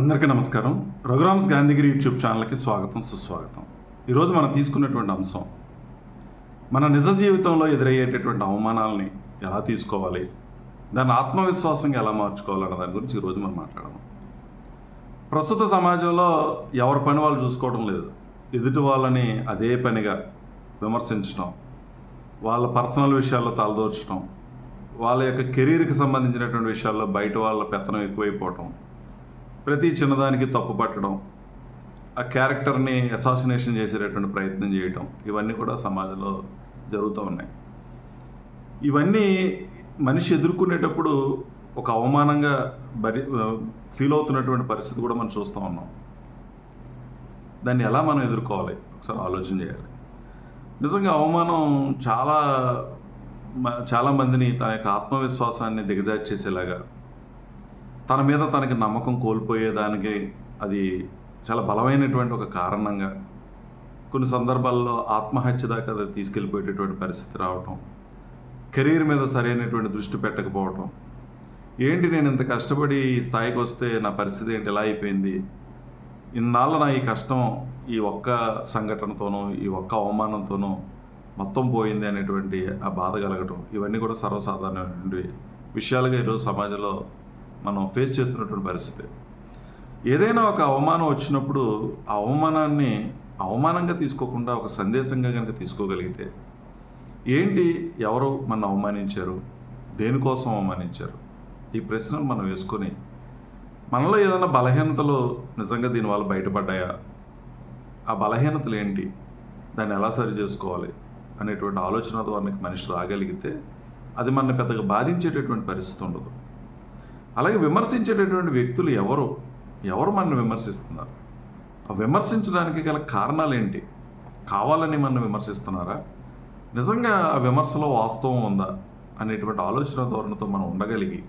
అందరికీ నమస్కారం. రఘురామ్స్ గాంధీగిరి యూట్యూబ్ ఛానల్కి స్వాగతం సుస్వాగతం. ఈరోజు మనం తీసుకున్నటువంటి అంశం మన నిజ జీవితంలో ఎదురయ్యేటటువంటి అవమానాలని ఎలా తీసుకోవాలి దాన్ని ఆత్మవిశ్వాసంగా ఎలా మార్చుకోవాలన్న దాని గురించి ఈరోజు మనం మాట్లాడదాం. ప్రస్తుత సమాజంలో ఎవరి పని వాళ్ళు చూసుకోవడం లేదు. ఎదుటి వాళ్ళని అదే పనిగా విమర్శించడం వాళ్ళ పర్సనల్ విషయాల్లో తలదోర్చడం వాళ్ళ యొక్క కెరీర్కి సంబంధించినటువంటి విషయాల్లో బయట వాళ్ళ పెత్తనం ఎక్కువైపోవటం ప్రతి చిన్నదానికి తప్పు పట్టడం ఆ క్యారెక్టర్ని అసాసినేషన్ చేసేటటువంటి ప్రయత్నం చేయటం ఇవన్నీ కూడా సమాజంలో జరుగుతూ ఉన్నాయి. ఇవన్నీ మనిషి ఎదుర్కొనేటప్పుడు ఒక అవమానంగా బరి ఫీల్ అవుతున్నటువంటి పరిస్థితి కూడా మనం చూస్తూ ఉన్నాం. దాన్ని ఎలా మనం ఎదుర్కోవాలి? ఒకసారి ఆలోచన చేయాలి. నిజంగా అవమానం చాలా మ- చాలా మందిని తన యొక్క ఆత్మవిశ్వాసాన్ని దిగజార్చేసేలాగా తన మీద తనకి నమ్మకం కోల్పోయేదానికి అది చాలా బలమైనటువంటి ఒక కారణంగా కొన్ని సందర్భాల్లో ఆత్మహత్య దాకా అది తీసుకెళ్ళిపోయేటటువంటి పరిస్థితి రావటం కెరీర్ మీద సరైనటువంటి దృష్టి పెట్టకపోవటం. ఏంటి నేను ఇంత కష్టపడి ఈ స్థాయికి వస్తే నా పరిస్థితి ఏంటి? ఎలా అయిపోయింది? ఇన్నాళ్ళ నా ఈ కష్టం ఈ ఒక్క సంఘటనతోనూ ఈ ఒక్క అవమానంతోనూ మొత్తం పోయింది అనేటువంటి ఆ బాధ కలగటం ఇవన్నీ కూడా సర్వసాధారణమైనటువంటి విషయాలుగా ఈరోజు సమాజంలో మనం ఫేస్ చేస్తున్నటువంటి పరిస్థితి. ఏదైనా ఒక అవమానం వచ్చినప్పుడు ఆ అవమానాన్ని అవమానంగా తీసుకోకుండా ఒక సందేశంగా కనుక తీసుకోగలిగితే ఏంటి? ఎవరు మన అవమానించారు? దేనికోసం అవమానించారు? ఈ ప్రశ్నలు మనం వేసుకొని మనలో ఏదైనా బలహీనతలు నిజంగా దీనివల్ల బయటపడ్డాయా? ఆ బలహీనతలు ఏంటి? దాన్ని ఎలా సరి చేసుకోవాలి? అనేటువంటి ఆలోచన ద్వారా మనిషి రాగలిగితే అది మన పెద్దగా బాధించేటటువంటి పరిస్థితి ఉండదు. అలాగే విమర్శించేటటువంటి వ్యక్తులు ఎవరు? ఎవరు మనల్ని విమర్శిస్తున్నారు? ఆ విమర్శించడానికి గల కారణాలు ఏంటి కావాలని మనం విమర్శిస్తున్నారా? నిజంగా ఆ విమర్శలో వాస్తవం ఉందా? అనేటువంటి ఆలోచన ధోరణితో మనం ఉండగలిగి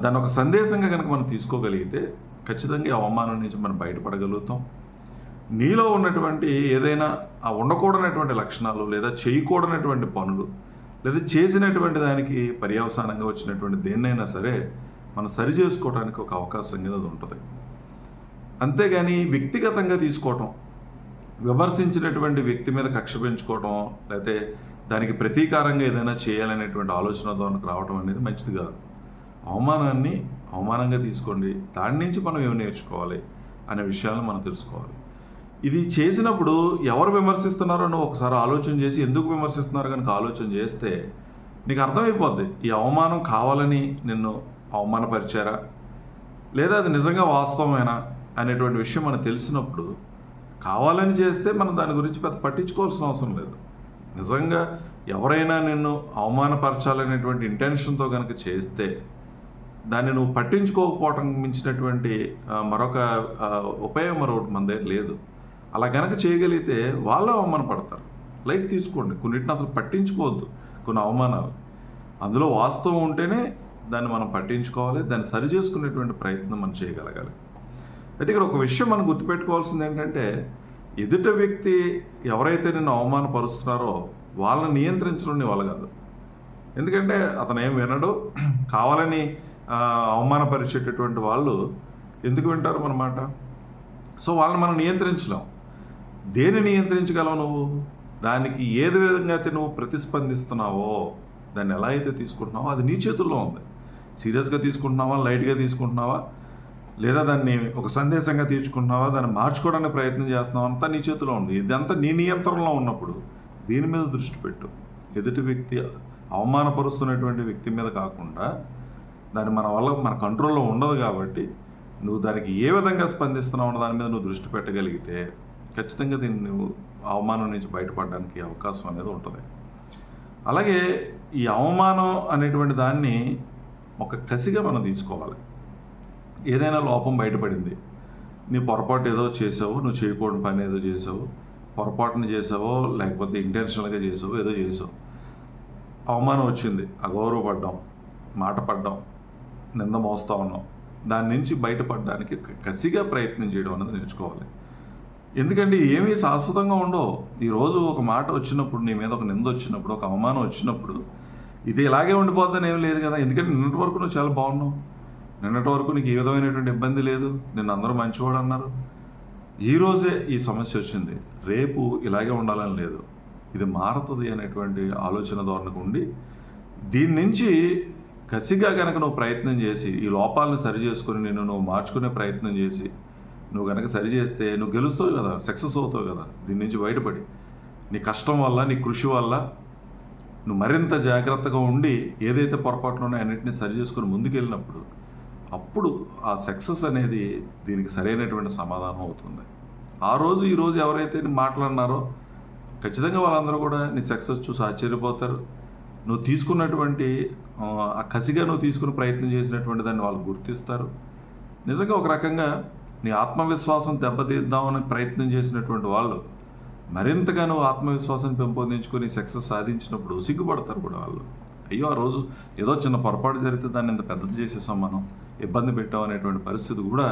దాన్ని ఒక సందేశంగా కనుక మనం తీసుకోగలిగితే ఖచ్చితంగా ఈ అవమానం నుంచి మనం బయటపడగలుగుతాం. నీలో ఉన్నటువంటి ఏదైనా ఆ ఉండకూడనటువంటి లక్షణాలు లేదా చేయకూడనటువంటి పనులు లేదా చేసినటువంటి దానికి పర్యవసానంగా వచ్చినటువంటి దేన్నైనా సరే మనం సరి చేసుకోవడానికి ఒక అవకాశం కింద అది ఉంటుంది. అంతేగాని వ్యక్తిగతంగా తీసుకోవటం విమర్శించినటువంటి వ్యక్తి మీద కక్ష పెంచుకోవటం లేకపోతే దానికి ప్రతీకారంగా ఏదైనా చేయాలనేటువంటి ఆలోచన ద్వారా రావడం అనేది మంచిది కాదు. అవమానాన్ని అవమానంగా తీసుకోండి. దాని నుంచి మనం ఏమి నేర్చుకోవాలి అనే విషయాలను మనం తెలుసుకోవాలి. ఇది చేసినప్పుడు ఎవరు విమర్శిస్తున్నారో నువ్వు ఒకసారి ఆలోచన చేసి ఎందుకు విమర్శిస్తున్నారు కనుక ఆలోచన చేస్తే నీకు అర్థమైపోద్ది. ఈ అవమానం కావాలని నిన్ను అవమానపరిచారా? లేదా అది నిజంగా వాస్తవమేనా? అనేటువంటి విషయం మనకు తెలిసినప్పుడు కావాలని చేస్తే మనం దాని గురించి పెద్ద పట్టించుకోవాల్సిన అవసరం లేదు. నిజంగా ఎవరైనా నిన్ను అవమానపరచాలనేటువంటి ఇంటెన్షన్తో కనుక చేస్తే దాన్ని నువ్వు పట్టించుకోకపోవటం మించినటువంటి మరొక ఉపయోగం ఉపాయం మరొకటి మన దగ్గర లేదు. అలా కనుక చేయగలిగితే వాళ్ళు అవమానపడతారు. లైట్ తీసుకోండి. కొన్నిటిని అసలు పట్టించుకోవద్దు. కొన్ని అవమానాలు. అందులో వాస్తవం ఉంటేనే దాన్ని మనం పట్టించుకోవాలి దాన్ని సరి చేసుకునేటువంటి ప్రయత్నం మనం చేయగలగాలి. అయితే ఇక్కడ ఒక విషయం మనం గుర్తుపెట్టుకోవాల్సింది ఏంటంటే ఎదుట వ్యక్తి ఎవరైతే నిన్ను అవమానపరుస్తున్నారో వాళ్ళని నియంత్రించడం నీ వల్ల కాదు. ఎందుకంటే అతను ఏం వినడు కావాలని అవమానపరిచేటటువంటి వాళ్ళు ఎందుకు వింటారు మన మాట? సో వాళ్ళని మనం నియంత్రించలేం. దేన్ని నియంత్రించగలవు నువ్వు? దానికి ఏది విధంగా అయితే నువ్వు ప్రతిస్పందిస్తున్నావో దాన్ని ఎలా అయితే తీసుకుంటున్నావో అది నీ చేతుల్లో ఉంది. సీరియస్గా తీసుకుంటున్నావా? లైట్గా తీసుకుంటున్నావా? లేదా దాన్ని ఒక సందేశంగా తీర్చుకుంటున్నావా? దాన్ని మార్చుకోవడానికి ప్రయత్నం చేస్తున్నావా? అంతా నీ చేతిలో ఉంది. ఇదంతా నీ నియంత్రణలో ఉన్నప్పుడు దీని మీద దృష్టి పెట్టు. ఎదుటి వ్యక్తి అవమానపరుస్తున్నటువంటి వ్యక్తి మీద కాకుండా దాన్ని మన వల్ల మన కంట్రోల్లో ఉండదు కాబట్టి నువ్వు దానికి ఏ విధంగా స్పందిస్తున్నావు అన్న దాని మీద నువ్వు దృష్టి పెట్టగలిగితే ఖచ్చితంగా దీన్ని నువ్వు అవమానం నుంచి బయటపడడానికి అవకాశం అనేది ఉంటుంది. అలాగే ఈ అవమానం అనేటువంటి దాన్ని ఒక కసిగా మనం తీసుకోవాలి. ఏదైనా లోపం బయటపడింది. నీ పొరపాటు ఏదో చేసావు నువ్వు చేయకూడని పని ఏదో చేసావు పొరపాటున చేసావో లేకపోతే ఇంటెన్షనల్గా చేసావో ఏదో చేసావు. అవమానం వచ్చింది. అగౌరవపడ్డాం. మాట పడ్డాం. నింద మోస్తా ఉన్నాం. దాని నుంచి బయటపడడానికి కసిగా ప్రయత్నం చేయడం అనేది నేర్చుకోవాలి. ఎందుకంటే ఏమీ శాశ్వతంగా ఉండవు. ఈరోజు ఒక మాట వచ్చినప్పుడు నీ మీద ఒక నింద వచ్చినప్పుడు ఒక అవమానం వచ్చినప్పుడు ఇది ఇలాగే ఉండిపోద్దని ఏం లేదు కదా. ఎందుకంటే నిన్నటి వరకు నువ్వు చాలా బాగున్నావు. నిన్నటి వరకు నీకు ఏ విధమైనటువంటి ఇబ్బంది లేదు. నిన్ను అందరూ మంచివాడు అన్నారు. ఈ రోజే ఈ సమస్య వచ్చింది. రేపు ఇలాగే ఉండాలని లేదు. ఇది మారుతుంది అనేటువంటి ఆలోచన ధోరణికి ఉండి దీని నుంచి కసిగా కనుక నువ్వు ప్రయత్నం చేసి ఈ లోపాలను సరి చేసుకొని నేను నువ్వు మార్చుకునే ప్రయత్నం చేసి నువ్వు కనుక సరి చేస్తే నువ్వు గెలుస్తావు కదా సక్సెస్ అవుతావు కదా దీని నుంచి బయటపడి. నీ కష్టం వల్ల నీ కృషి వల్ల నువ్వు మరింత జాగ్రత్తగా ఉండి ఏదైతే పొరపాట్లు ఉన్నాయో అన్నింటినీ సరి చేసుకుని ముందుకెళ్ళినప్పుడు అప్పుడు ఆ సక్సెస్ అనేది దీనికి సరైనటువంటి సమాధానం అవుతుంది. ఆ రోజు ఈ రోజు ఎవరైతే మాట్లాడినారో ఖచ్చితంగా వాళ్ళందరూ కూడా నీ సక్సెస్ చూసి ఆశ్చర్యపోతారు. నువ్వు తీసుకున్నటువంటి ఆ, ఆ కసిగా నువ్వు తీసుకుని ప్రయత్నం చేసినటువంటి దాన్ని వాళ్ళు గుర్తిస్తారు. నిజంగా ఒక రకంగా నీ ఆత్మవిశ్వాసం దెబ్బతీద్దామని ప్రయత్నం చేసినటువంటి వాళ్ళు మరింతగానో ఆత్మవిశ్వాసం పెంపొందించుకొని సక్సెస్ సాధించినప్పుడు సిగ్గుపడతారు కూడా వాళ్ళు. అయ్యో ఆ రోజు ఏదో చిన్న పొరపాటు జరిగితే దాన్ని ఇంత పెద్దది చేసేసాం మనం ఇబ్బంది పెట్టాం అనేటువంటి పరిస్థితి కూడా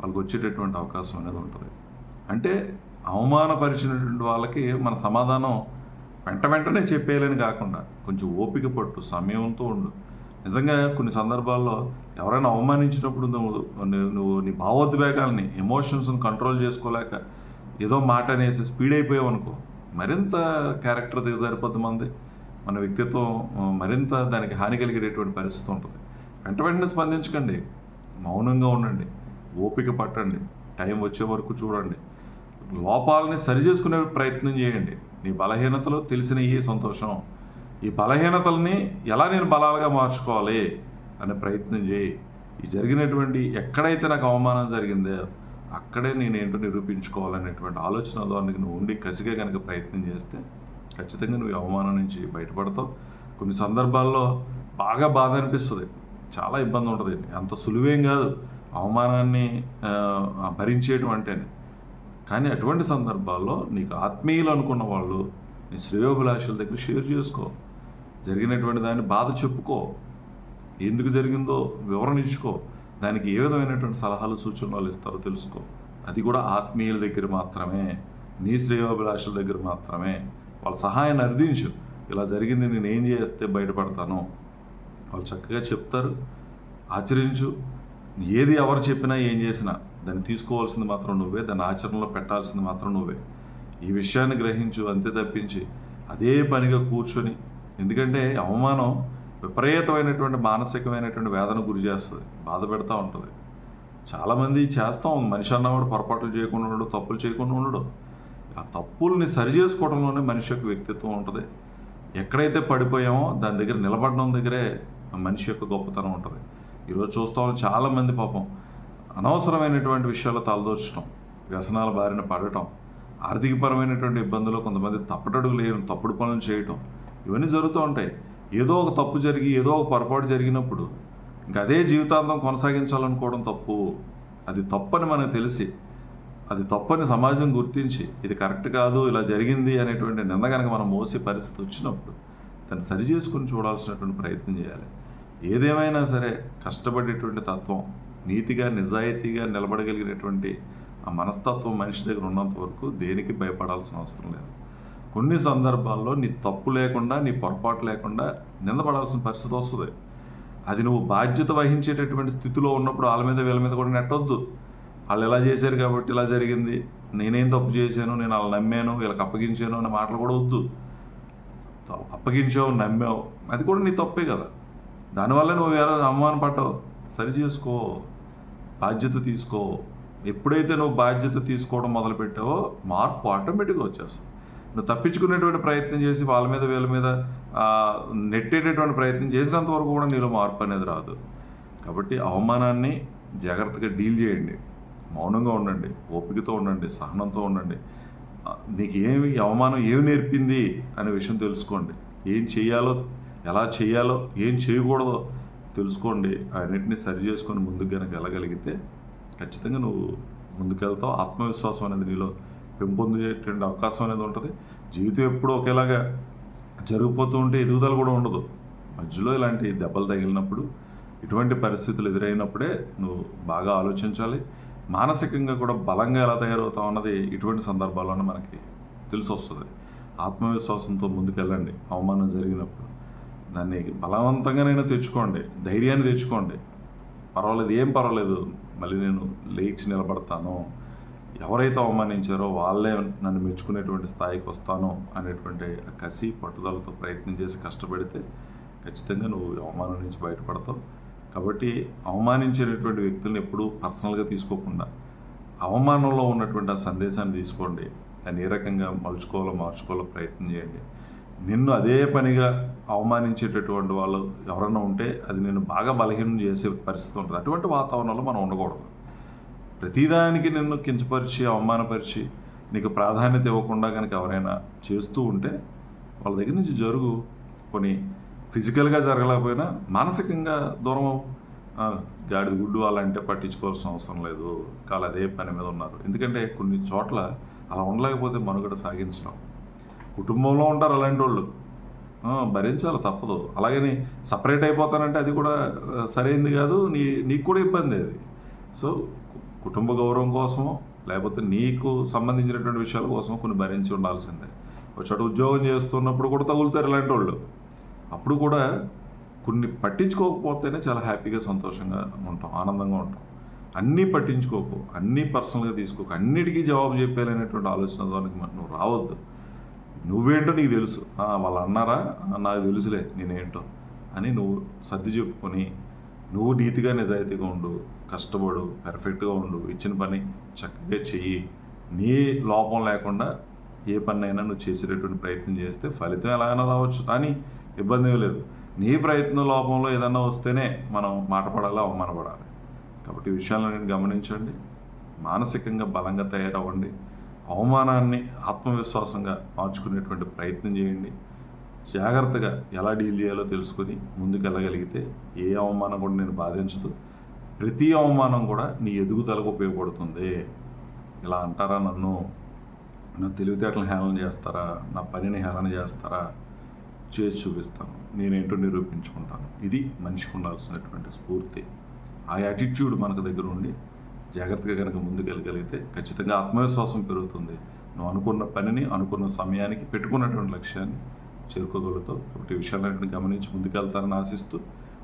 వాళ్ళకి వచ్చేటటువంటి అవకాశం అనేది ఉంటుంది. అంటే అవమానపరిచినటువంటి వాళ్ళకి మన సమాధానం వెంట వెంటనే చెప్పేయాలని కాకుండా కొంచెం ఓపిక పట్టు సమయంతో ఉండు. నిజంగా కొన్ని సందర్భాల్లో ఎవరైనా అవమానించినప్పుడు నువ్వు నువ్వు- నువ్వు నీ భావోద్వేగాల్ని ఎమోషన్స్ని కంట్రోల్ చేసుకోలేక ఏదో మాట అనేసి స్పీడ్ అయిపోయావు అనుకో మరింత క్యారెక్టర్ దిగజారిపోద్ది మంది. మన వ్యక్తిత్వం మరింత దానికి హాని కలిగేటటువంటి పరిస్థితి ఉంటుంది. వెంట వెంటనే స్పందించకండి. మౌనంగా ఉండండి. ఓపిక పట్టండి. టైం వచ్చే వరకు చూడండి. లోపాలని సరి చేసుకునే ప్రయత్నం చేయండి. నీ బలహీనతలు తెలిసినవి సంతోషం ఈ బలహీనతల్ని ఎలా నేను బలాలుగా మార్చుకోవాలి అనే ప్రయత్నం చేయి. ఈ జరిగినటువంటి ఎక్కడైతే నాకు అవమానం జరిగిందో అక్కడే నేను ఏంటో నిరూపించుకోవాలనేటువంటి ఆలోచన ధోరణికి నువ్వు ఉండి కసిగా కనుక ప్రయత్నం చేస్తే ఖచ్చితంగా నువ్వు అవమానం నుంచి బయటపడతావు. కొన్ని సందర్భాల్లో బాగా బాధ అనిపిస్తుంది. చాలా ఇబ్బంది ఉంటుంది. అంత సులువేం కాదు. అవమానాన్ని భరించేయడం అంటేనే. కానీ అటువంటి సందర్భాల్లో నీకు ఆత్మీయులు అనుకున్న వాళ్ళు నీ శ్రేయోభిలాషుల దగ్గర షేర్ చేసుకో. జరిగినటువంటి దాన్ని బాధ చెప్పుకో. ఎందుకు జరిగిందో వివరణించుకో దానికి ఏ విధమైనటువంటి సలహాలు సూచనలు వాళ్ళు ఇస్తారో తెలుసుకో. అది కూడా ఆత్మీయుల దగ్గర మాత్రమే నీ శ్రేయోభిలాషుల దగ్గర మాత్రమే. వాళ్ళ సహాయాన్ని అర్థించు. ఇలా జరిగింది నేను ఏం చేస్తే బయటపడతాను. వాళ్ళు చక్కగా చెప్తారు. ఆచరించు. ఏది ఎవరు చెప్పినా ఏం చేసినా దాన్ని తీసుకోవాల్సింది మాత్రం నువ్వే. దాన్ని ఆచరణలో పెట్టాల్సింది మాత్రం నువ్వే. ఈ విషయాన్ని గ్రహించు అంతే తప్పించి అదే పనిగా కూర్చొని. ఎందుకంటే అవమానం విపరీతమైనటువంటి మానసికమైనటువంటి వేదన గురి చేస్తుంది బాధ పెడతా ఉంటుంది. చాలామంది చేస్తాం మనిషి అన్నవాడు పొరపాట్లు చేయకుండా ఉండడు తప్పులు చేయకుండా ఉండడు. ఆ తప్పుల్ని సరి చేసుకోవడంలోనే మనిషి యొక్క వ్యక్తిత్వం ఉంటుంది. ఎక్కడైతే పడిపోయామో దాని దగ్గర నిలబడడం దగ్గరే మనిషి యొక్క గొప్పతనం ఉంటుంది. ఈరోజు చూస్తాం చాలామంది పాపం అనవసరమైనటువంటి విషయాలు తలదోచడం వ్యసనాల బారిన పడటం ఆర్థికపరమైనటువంటి ఇబ్బందులు కొంతమంది తప్పటడుగు లేని తప్పుడు పనులు చేయటం ఇవన్నీ జరుగుతూ ఉంటాయి. ఏదో ఒక తప్పు జరిగి ఏదో ఒక పొరపాటు జరిగినప్పుడు ఇంకా అదే జీవితాంతం కొనసాగించాలనుకోవడం తప్పు. అది తప్పని మనకు తెలిసి అది తప్పని సమాజం గుర్తించి ఇది కరెక్ట్ కాదు ఇలా జరిగింది అనేటువంటి నింద కనుక మనం మోసే పరిస్థితి వచ్చినప్పుడు దాన్ని సరి చేసుకుని చూడాల్సినటువంటి ప్రయత్నం చేయాలి. ఏదేమైనా సరే కష్టపడేటువంటి తత్వం నీతిగా నిజాయితీగా నిలబడగలిగినటువంటి ఆ మనస్తత్వం మనిషి దగ్గర ఉన్నంత వరకు దేనికి భయపడాల్సిన అవసరం లేదు. కొన్ని సందర్భాల్లో నీ తప్పు లేకుండా నీ పొరపాటు లేకుండా నిందపడాల్సిన పరిస్థితి వస్తుంది. అది నువ్వు బాధ్యత వహించేటటువంటి స్థితిలో ఉన్నప్పుడు వాళ్ళ మీద వీళ్ళ మీద కూడా నెట్టొద్దు. వాళ్ళు ఇలా చేశారు కాబట్టి ఇలా జరిగింది. నేనేం తప్పు చేశాను? నేను వాళ్ళని నమ్మాను? వీళ్ళకి అప్పగించాను అనే మాటలు కూడా వద్దు. అప్పగించావు నమ్మావు అది కూడా నీ తప్పే కదా. దానివల్ల నువ్వు వేరే అవమానం పడ్డావు. సరి చేసుకో. బాధ్యత తీసుకో. ఎప్పుడైతే నువ్వు బాధ్యత తీసుకోవడం మొదలుపెట్టావో మార్పు ఆటోమేటిక్గా వచ్చేస్తుంది. నువ్వు తప్పించుకునేటువంటి ప్రయత్నం చేసి వాళ్ళ మీద వీళ్ళ మీద నెట్టేటటువంటి ప్రయత్నం చేసినంత వరకు కూడా నీలో మార్పు అనేది రాదు. కాబట్టి అవమానాన్ని జాగ్రత్తగా డీల్ చేయండి. మౌనంగా ఉండండి ఓపికతో ఉండండి సహనంతో ఉండండి. నీకు ఏమి అవమానం ఏమి నేర్పింది అనే విషయం తెలుసుకోండి. ఏం చేయాలో ఎలా చేయాలో ఏం చేయకూడదో తెలుసుకోండి. అన్నింటినీ సరి చేసుకొని ముందుకు కనుక వెళ్ళగలిగితే ఖచ్చితంగా నువ్వు ముందుకెళ్తావు. ఆత్మవిశ్వాసం అనేది నీలో పెంపొందేటువంటి అవకాశం అనేది ఉంటుంది. జీవితం ఎప్పుడూ ఒకేలాగా జరిగిపోతూ ఉంటే ఎదుగుదల కూడా ఉండదు. మధ్యలో ఇలాంటి దెబ్బలు తగిలినప్పుడు ఇటువంటి పరిస్థితులు ఎదురైనప్పుడే నువ్వు బాగా ఆలోచించాలి. మానసికంగా కూడా బలంగా ఎలా తయారవుతావు అన్నది ఇటువంటి సందర్భాల్లోనే మనకి తెలిసి వస్తుంది. ఆత్మవిశ్వాసంతో ముందుకెళ్ళండి. అవమానం జరిగినప్పుడు దాన్ని బలవంతంగానైనా తెచ్చుకోండి. ధైర్యాన్ని తెచ్చుకోండి. పర్వాలేదు ఏం పర్వాలేదు. మళ్ళీ నేను లేచి నిలబడతాను. ఎవరైతే అవమానించారో వాళ్ళే నన్ను మెచ్చుకునేటువంటి స్థాయికి వస్తాను అనేటువంటి కసి పట్టుదలతో ప్రయత్నం చేసి కష్టపడితే ఖచ్చితంగా నువ్వు అవమానం నుంచి బయటపడతావు. కాబట్టి అవమానించేటటువంటి వ్యక్తులను ఎప్పుడూ పర్సనల్గా తీసుకోకుండా అవమానంలో ఉన్నటువంటి ఆ సందేశాన్ని తీసుకోండి. దాన్ని ఏ రకంగా మలుచుకోవాలో మార్చుకోవాలో ప్రయత్నం చేయండి. నిన్ను అదే పనిగా అవమానించేటటువంటి వాళ్ళు ఎవరైనా ఉంటే అది నేను బాగా బలహీనం చేసే పరిస్థితి ఉంటుంది. అటువంటి వాతావరణంలో మనం ఉండకూడదు. ప్రతిదానికి నిన్ను కించపరిచి అవమానపరిచి నీకు ప్రాధాన్యత ఇవ్వకుండా కనుక ఎవరైనా చేస్తూ ఉంటే వాళ్ళ దగ్గర నుంచి జరుగు. కొన్ని ఫిజికల్గా జరగలేకపోయినా మానసికంగా దూరం గాడిద గుడ్డు అలాంటి పట్టించుకోవాల్సిన అవసరం లేదు. కాలు అదే పని మీద ఉన్నారు. ఎందుకంటే కొన్ని చోట్ల అలా ఉండలేకపోతే మనుగడ సాగించడం. కుటుంబంలో ఉంటారు అలాంటి వాళ్ళు భరించాలి తప్పదు. అలాగని సపరేట్ అయిపోతానంటే అది కూడా సరైంది కాదు. నీ నీకు కూడా ఇబ్బంది అది. సో కుటుంబ గౌరవం కోసమో లేకపోతే నీకు సంబంధించినటువంటి విషయాల కోసం కొన్ని భరించి ఉండాల్సిందే. ఒక చోట ఉద్యోగం చేస్తున్నప్పుడు కూడా తగులుతారు ఇలాంటి వాళ్ళు. అప్పుడు కూడా కొన్ని పట్టించుకోకపోతేనే చాలా హ్యాపీగా సంతోషంగా ఉంటాం ఆనందంగా ఉంటాం. అన్నీ పట్టించుకోకు అన్నీ పర్సనల్గా తీసుకోకు అన్నిటికీ జవాబు చెప్పేయాలనేటువంటి ఆలోచన దానికి నువ్వు రావద్దు. నువ్వేంటో నీకు తెలుసు. వాళ్ళు అన్నారా? నాకు తెలుసులే నేనేంటో అని నువ్వు సర్ది చెప్పుకొని నువ్వు నీతిగా నిజాయితీగా ఉండు. కష్టపడు పెర్ఫెక్ట్గా ఉండు ఇచ్చిన పని చక్కగా చెయ్యి. నీ లోపం లేకుండా ఏ పని అయినా నువ్వు చేసేటటువంటి ప్రయత్నం చేస్తే ఫలితం ఎలాగైనా రావచ్చు. కానీ ఇబ్బంది లేదు. నీ ప్రయత్న లోపంలో ఏదన్నా వస్తేనే మనం మాటపడాలి అవమానపడాలి కాబట్టి ఈ విషయాలను నేను గమనించండి. మానసికంగా బలంగా తయారవ్వండి. అవమానాన్ని ఆత్మవిశ్వాసంగా మార్చుకునేటువంటి ప్రయత్నం చేయండి. జాగ్రత్తగా ఎలా డీల్ చేయాలో తెలుసుకొని ముందుకు వెళ్ళగలిగితే ఏ అవమానం కూడా నేను బాధించదు. ప్రతి అవమానం కూడా నీ ఎదుగుదలకు ఉపయోగపడుతుంది. ఇలా అంటారా నన్ను? నా తెలివితేటలను హేళన చేస్తారా? నా పనిని హేళన చేస్తారా? చేసి చూపిస్తాను. నేనేంటో నిరూపించుకుంటాను. ఇది మనిషికి ఉండాల్సినటువంటి స్ఫూర్తి. ఆ యాటిట్యూడ్ మనకు దగ్గర ఉండి జాగ్రత్తగా కనుక ముందుకెళ్ళగలిగితే ఖచ్చితంగా ఆత్మవిశ్వాసం పెరుగుతుంది. నువ్వు అనుకున్న పనిని అనుకున్న సమయానికి పెట్టుకున్నటువంటి లక్ష్యాన్ని చేరుకోగలుగుతావు. కాబట్టి ఈ విషయాలన్నింటిని గమనించి ముందుకెళ్తారని ఆశిస్తూ